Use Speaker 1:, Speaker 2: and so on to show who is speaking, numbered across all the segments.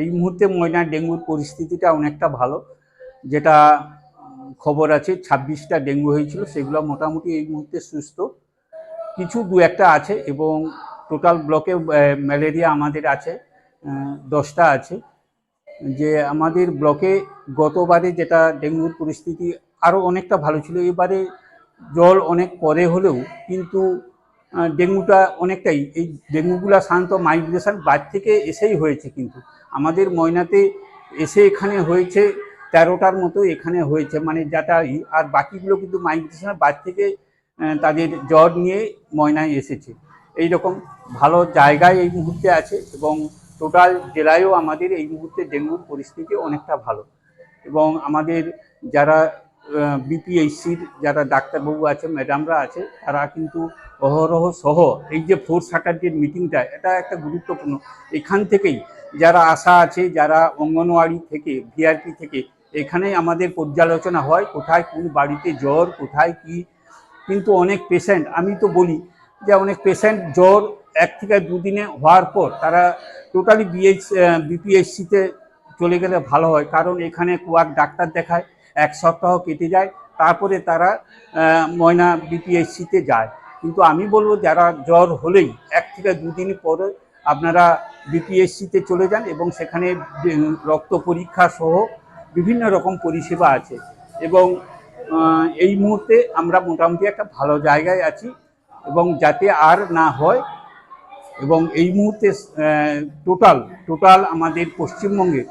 Speaker 1: এই মুহূর্তে ময়নার ডেঙ্গুর পরিস্থিতিটা অনেকটা ভালো। যেটা খবর আছে, ছাব্বিশটা ডেঙ্গু হয়েছিল, সেগুলো মোটামুটি এই মুহূর্তে সুস্থ। কিছু দু একটা আছে এবং টোটাল ব্লকে ম্যালেরিয়া আমাদের আছে দশটা আছে। যে আমাদের ব্লকে গতবারে যেটা ডেঙ্গুর পরিস্থিতি আরও অনেকটা ভালো ছিল, এবারে জল অনেক পরে হলেও কিন্তু ডেঙ্গুটা অনেকটাই। এই ডেঙ্গুগুলা সাধারণত মাইগ্রেশন বাইর থেকে এসেই হয়েছে কিন্তু। আমাদের ময়নাতে এসে এখানে হয়েছে, তেরোটার মতো এখানে হয়েছে। মানে যেটা আর বাকিগুলো কিন্তু মাইগ্রেশনের বাইর থেকে তাদের জ্বর নিয়ে ময়নায় এসেছে। এই রকম ভালো জায়গায় এই মুহূর্তে আছে এবং টোটাল জেলায়ও আমাদের এই মুহূর্তে ডেঙ্গুর পরিস্থিতি অনেকটা ভালো। এবং আমাদের যারা বিপিএইচসির যারা ডাক্তারবাবু আছে, ম্যাডামরা আছে, তারা কিন্তু অহরহ সহ এই যে ফোর স্যাটারডের মিটিংটা, এটা একটা গুরুত্বপূর্ণ। এখান থেকেই যারা আশা আছে, যারা অঙ্গনওয়াড়ি থেকে, ভিআরপি থেকে, এখানেই আমাদের পর্যালোচনা হয়, কোথায় কোন বাড়িতে জ্বর, কোথায় কি। কিন্তু অনেক পেশেন্ট আমি তো বলি যে অনেক পেশেন্ট জ্বর এক থেকে দুদিনে হওয়ার পর তারা টোটালি বিএইচ বিপিএসসিতে চলে গেলে ভালো হয়। কারণ এখানে কুয়ার ডাক্তার দেখায়, এক সপ্তাহ কেটে যায়, তারপরে তারা ময়না বিপিএসসিতে যায়। কিন্তু আমি বলব যারা জ্বর হলেই, এক থেকে দুদিন পরে আপনারা বিপিএসসিতে চলে যান এবং সেখানে রক্ত পরীক্ষা সহ বিভিন্ন রকম পরিষেবা আছে। এবং এই মুহূর্তে আমরা মোটামুটি একটা ভালো জায়গায় আছি এবং যাতে আর না হয় এবং এই মুহূর্তে টোটাল টোটাল আমাদের পশ্চিমবঙ্গে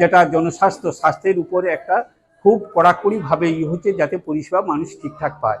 Speaker 1: যেটা জনস্বাস্থ্য, স্বাস্থ্যের উপরে একটা খুব কড়াকড়িভাবে ই হচ্ছে যাতে পরিষেবা মানুষ ঠিকঠাক পায়।